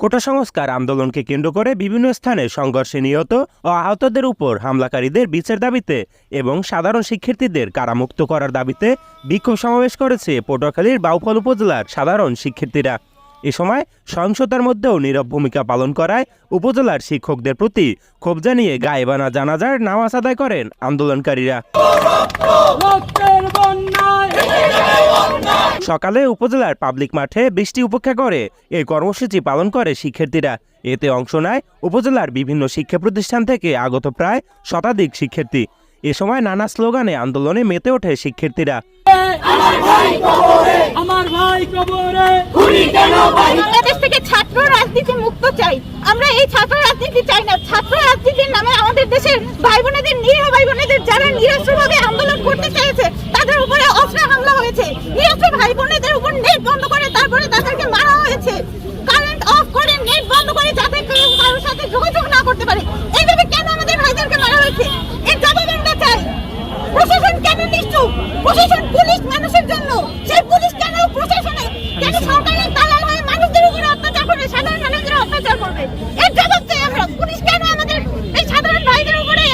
কোটা সংস্কার আন্দোলনকে কেন্দ্র করে বিভিন্ন স্থানে সংঘর্ষে নিহত ও আহতদের উপর হামলাকারীদের বিচার দাবিতে এবং সাধারণ শিক্ষার্থীদের কারামুক্ত করার দাবিতে বিক্ষোভ সমাবেশ করেছে পটুয়াখালীর বাউফল উপজেলার সাধারণ শিক্ষার্থীরা। এ সময় সহিংসতার মধ্যেও নীরব ভূমিকা পালন করায় উপজেলার শিক্ষকদের প্রতি ক্ষোভ জানিয়ে গায়েবানা জানাজার নামাজ আদায় করেন আন্দোলনকারীরা। সকালে উপজেলার পাবলিক মাঠে বৃষ্টি উপেক্ষা করে। এই কর্মসূচি পালন করে শিক্ষার্থীরা। এতে অংশ নেয় উপজেলার বিভিন্ন শিক্ষা প্রতিষ্ঠান থেকে আগত প্রায় শতাধিক শিক্ষার্থী। এ সময় নানা স্লোগানে আন্দোলনে মেতে ওঠে শিক্ষার্থীরা। আমার ভাই কবরে বাংলাদেশ থেকে ছাত্র রাজনীতি মুক্ত চাই। আমরা এই ছাত্র রাজনীতি চাই না। ছাত্র রাজনীতির নামে আমাদের দেশের ভাই বোনেদের নিরীহ ভাই বোনেদের যারা নিরস্ত্রভাবে আন্দোলন করতে চেয়েছে তাদের উপরে অস্ত্র হামলা হয়েছে। নিরস্ত্র ভাই বোনেদের উপর নেট বন্ধ করে তারপরে তাদেরকে মারা হয়েছে। কারেন্ট অফ করে নেট বন্ধ করে যাতে কেউ কারোর সাথে যোগাযোগ না করতে পারে। এইভাবে কেন আমাদের ভাইদেরকে মারা হয়েছে? এর জবাব আমরা চাই। প্রশাসন কেন নিশ্চুপ প্রশাসন পুলিশ মানুষের জন্য। সেই পুলিশ কেন প্রশাসনে কেন সরকারের দালাল হয়ে মানুষদের উপরে অত্যাচার করে সাধারণ মানুষদের অত্যাচার করবে এর জবাব চাই আমরা পুলিশ কেন আমাদের এই সাধারণ ভাইদের উপরে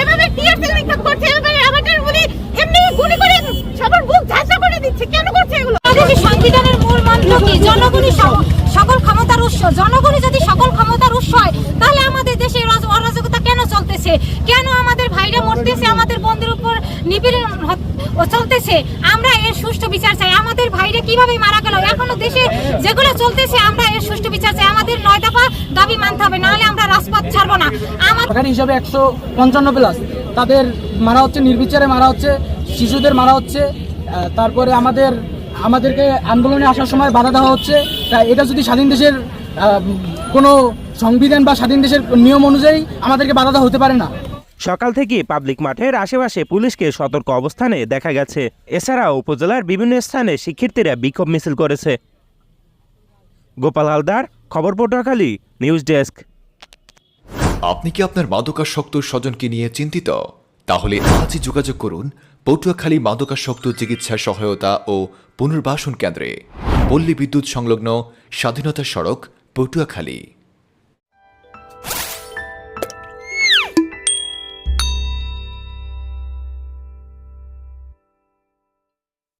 এভাবে টিয়ার সেল নিক্ষেপ করছে এভাবে আমাদের গুলি এমনি গুলি করে সবার বুক ঝাঁসা করে দিচ্ছে কেন করছে এগুলো বাংলাদেশের সংবিধানের কি? জনগণই সকল ক্ষমতার উৎস। জনগণই যদি সকল ক্ষমতার উৎস হয়, তাহলে আমাদের দেশে অরাজকতা কেন চলতেছে? কেন আমাদের ভাইরা মরতেছে? আমাদের বন্ধুর উপর হত- চলতেছে? আমরা এর সুষ্ঠু বিচার চাই। আমাদের ভাইরা কীভাবে মারা গেল? এখনও দেশে যেগুলো চলতেছে, আমরা এর সুষ্ঠু বিচার চাই। আমাদের নয় দফা দাবি মানতে হবে, নাহলে আমরা রাজপথ ছাড়বো না। আমার হিসাবে একশো পঞ্চান্ন প্লাস তাদের মারা হচ্ছে, নির্বিচারে মারা হচ্ছে, শিশুদের মারা হচ্ছে তারপরে আমাদের আমাদেরকে আন্দোলনে আসার সময় বাধা দেওয়া হচ্ছে। তাই এটা যদি স্বাধীন দেশের কোনো সংবিধান বা স্বাধীন দেশের নিয়ম অনুযায়ী আমাদেরকে বাধা দেওয়া হতে পারে না। সকাল থেকে পাবলিক মাঠের আশেপাশে পুলিশকে সতর্ক অবস্থানে দেখা গেছে। এছাড়াও উপজেলার বিভিন্ন স্থানে শিক্ষার্থীরা বিক্ষোভ মিছিল করেছে। গোপাল হালদার খবর পটুয়াখালী নিউজ ডেস্ক। আপনি কি আপনার মাদকাসক্ত স্বজনকে নিয়ে চিন্তিত? তাহলে আজই যোগাযোগ করুন পটুয়াখালী মাদকাসক্ত চিকিৎসা সহায়তা ও পুনর্বাসন কেন্দ্রে। পল্লী বিদ্যুৎ সংলগ্ন স্বাধীনতা সড়ক, পটুয়াখালী।